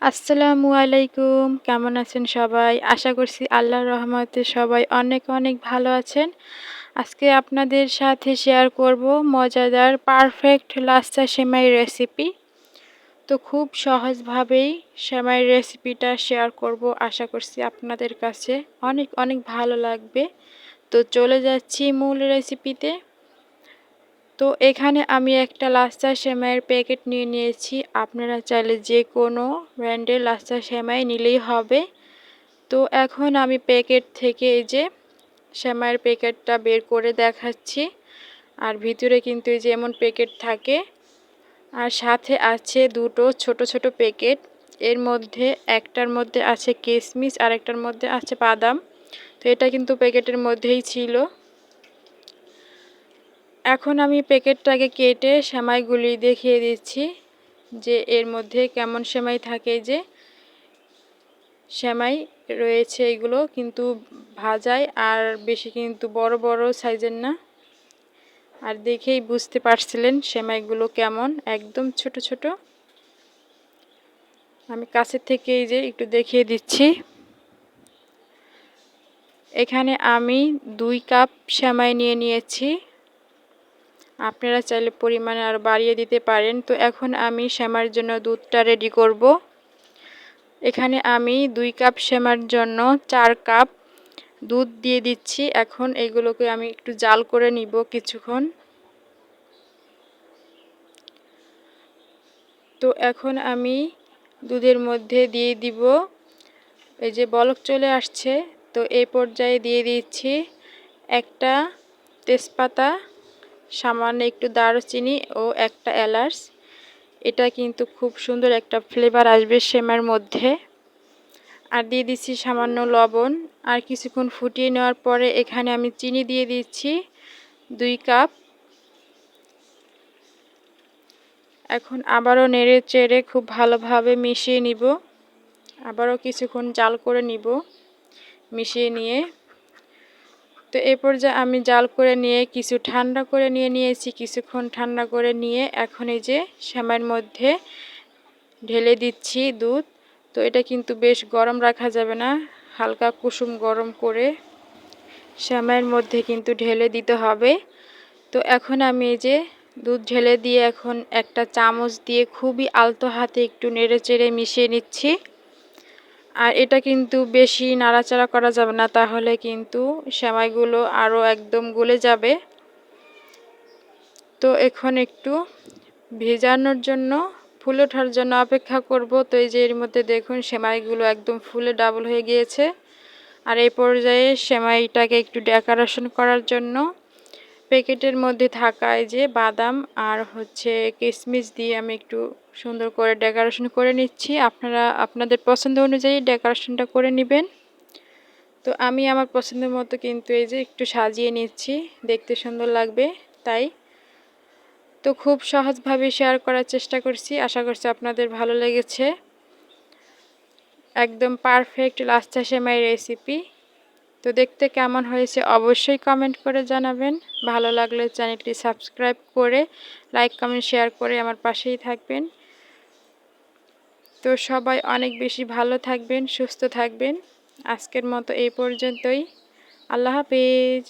আসসালামু আলাইকুম। কেমন আছেন সবাই? আশা করছি আল্লাহর রহমতে সবাই অনেক অনেক ভালো আছেন। আজকে আপনাদের সাথে শেয়ার করব মজাদার পারফেক্ট লাচ্চা সেমাই রেসিপি তো খুব সহজভাবেই সেমাই রেসিপিটা শেয়ার করব। আশা করছি আপনাদের কাছে অনেক অনেক ভালো লাগবে। তো চলে যাচ্ছি মূল রেসিপিতে তো এখানে আমি একটা লাচ্চা সেমাইয়ের প্যাকেট নিয়ে নিয়েছি। আপনারা চাইলে যে কোনো ব্র্যান্ডের লাচ্চা সেমাই নিলেই হবে। তো এখন আমি প্যাকেট থেকে এই যে সেমাইয়ের প্যাকেটটা বের করে দেখাচ্ছি। আর ভিতরে কিন্তু এই যে এমন প্যাকেট থাকে। আর সাথে আছে দুটো ছোট ছোট প্যাকেট এর মধ্যে একটার মধ্যে আছে কিশমিশ আর একটার মধ্যে আছে বাদাম। তো এটা কিন্তু প্যাকেটের মধ্যেই ছিল। এখন আমি প্যাকেটটাকে কেটে সেমাইগুলি দেখিয়ে দিচ্ছি যে এর মধ্যে কেমন সেমাই থাকে যে সেমাই রয়েছে এগুলো কিন্তু ভাজায় আর বেশি কিন্তু বড় বড় সাইজের না। আর দেখেই বুঝতে পারছিলেন সেমাইগুলো কেমন, একদম ছোট ছোট। আমি কাছের থেকে এই যে একটু দেখিয়ে দিচ্ছি। এখানে আমি দুই কাপ সেমাই নিয়ে নিয়েছি। আপনারা চাইলে পরিমাণে আর বাড়িয়ে দিতে পারেন। তো এখন আমি শ্যামার জন্য দুধটা রেডি করব। এখানে আমি দুই কাপ শ্যামার জন্য চার কাপ দুধ দিয়ে দিচ্ছি। এখন এগুলোকে আমি একটু জাল করে নিব কিছুক্ষণ। তো এখন আমি দুধের মধ্যে দিয়ে দিব। এই যে বলক চলে আসছে। তো এই পর্যায়ে দিয়ে দিচ্ছি একটা তেজপাতা সামান্য একটু দারচিনি ও একটা এলাচ। এটা কিন্তু খুব সুন্দর একটা ফ্লেভার আসবে সেমার মধ্যে। আর দিয়ে দিচ্ছি সামান্য লবণ। আর কিছুক্ষণ ফুটিয়ে নেওয়ার পরে এখানে আমি চিনি দিয়ে দিচ্ছি দুই কাপ। এখন আবারও নেড়ে চেড়ে খুব ভালোভাবে মিশিয়ে নিব। আবারও কিছুক্ষণ জাল করে নিব। মিশিয়ে নিয়ে তো এ পর্যায়ে আমি জাল করে নিয়ে, কিছু ঠান্ডা করে নিয়ে নিয়েছি, কিছুক্ষণ ঠান্ডা করে নিয়ে এখন এই যে শ্যামার মধ্যে ঢেলে দিচ্ছি দুধ। তো এটা কিন্তু বেশ গরম রাখা যাবে না, হালকা কুসুম গরম করে শ্যামাইয়ের মধ্যে কিন্তু ঢেলে দিতে হবে। তো এখন আমি এই যে দুধ ঢেলে দিয়ে এখন একটা চামচ দিয়ে খুবই আলতো হাতে একটু নেড়ে চেড়ে মিশিয়ে নিচ্ছি। আর এটা কিন্তু বেশি নাড়াচাড়া করা যাবে না, তাহলে কিন্তু সেমাইগুলো আরও একদম গলে যাবে। তো এখন একটু ভেজানোর জন্য, ফুল ওঠার জন্য অপেক্ষা করব। তো এই যে এর মধ্যে দেখুন, সেমাইগুলো একদম ফুলে ডাবল হয়ে গিয়েছে। আর এই পর্যায়ে সেমাইটাকে একটু ডেকোরেশন করার জন্য প্যাকেটের মধ্যে থাকা এই যে বাদাম আর হচ্ছে কিশমিশ দিয়ে আমি একটু সুন্দর করে ডেকোরেশন করে নিচ্ছি। আপনারা, আপনাদের পছন্দ অনুযায়ী ডেকোরেশনটা করে নেবেন। তো আমি আমার পছন্দের মতো কিন্তু এই যে একটু সাজিয়ে নিচ্ছি, দেখতে সুন্দর লাগবে তাই। তো খুব সহজভাবে শেয়ার করার চেষ্টা করছি, আশা করছি আপনাদের ভালো লেগেছে। একদম পারফেক্ট লাস্টা সেমাই রেসিপি তো দেখতে কেমন হয়েছে অবশ্যই কমেন্ট করে জানাবেন। ভালো লাগলে চ্যানেলটি সাবস্ক্রাইব করে লাইক কমেন্ট শেয়ার করে আমার পাশেই থাকবেন। তো সবাই অনেক বেশি ভালো থাকবেন, সুস্থ থাকবেন। আজকের মতো এই পর্যন্তই। আল্লাহ হাফিজ।